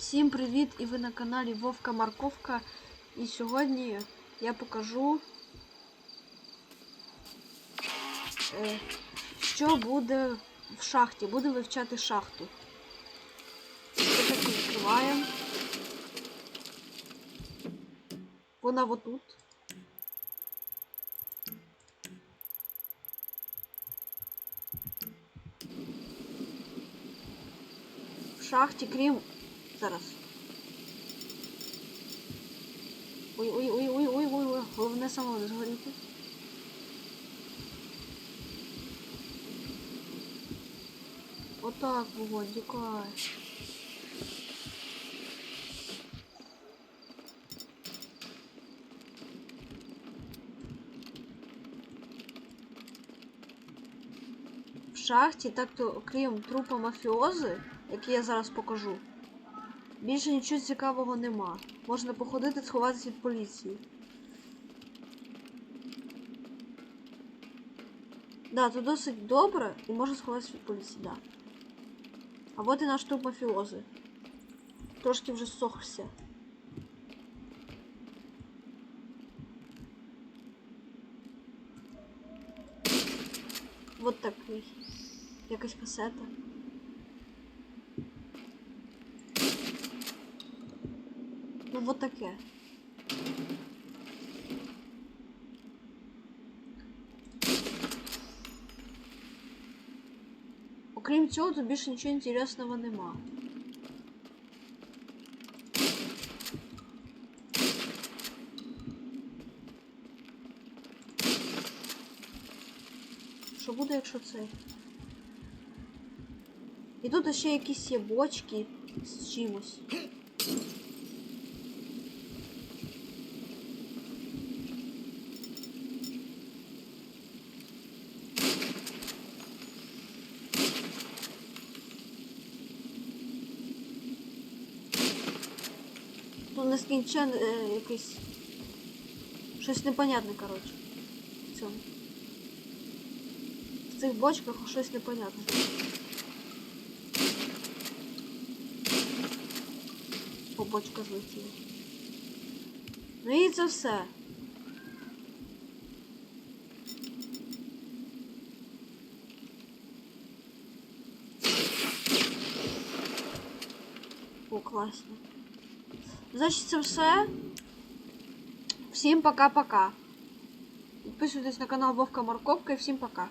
Всім привіт! І ви на каналі Вовка Марковка. І сьогодні я покажу, е, що буде в шахті. Будемо вивчати шахту. Ось Спочатку відкриваємо. Вона отут. В шахті, крім Зараз. Ой, ой, ой, ой, ой, ой, ой. Головне само не згоріти. Отак вогонь, тікай. В шахті, так то окрім трупа мафіози, який я зараз покажу. Більше нічого цікавого нема. Можна походити, сховатися від поліції. Да, тут досить добре і можна сховатися від поліції, да. А от і наш труп мафіози. Трошки вже сохся. Вот такий. Якась касета. Ну вот таке. Окрім цього, тут більше нічого інтересного нема. Що буде, якщо це? І тут ще якісь є бочки з чимось. Ну, нескінчен е, якийсь. Щось непонятне, коротше. В цьому. В цих бочках щось непонятне. О, бочка злетіла. Ну і це все. О, класно. Значить, це все. Всім пока-пока. Підписуйтесь на канал Вовка Морковка і всім пока.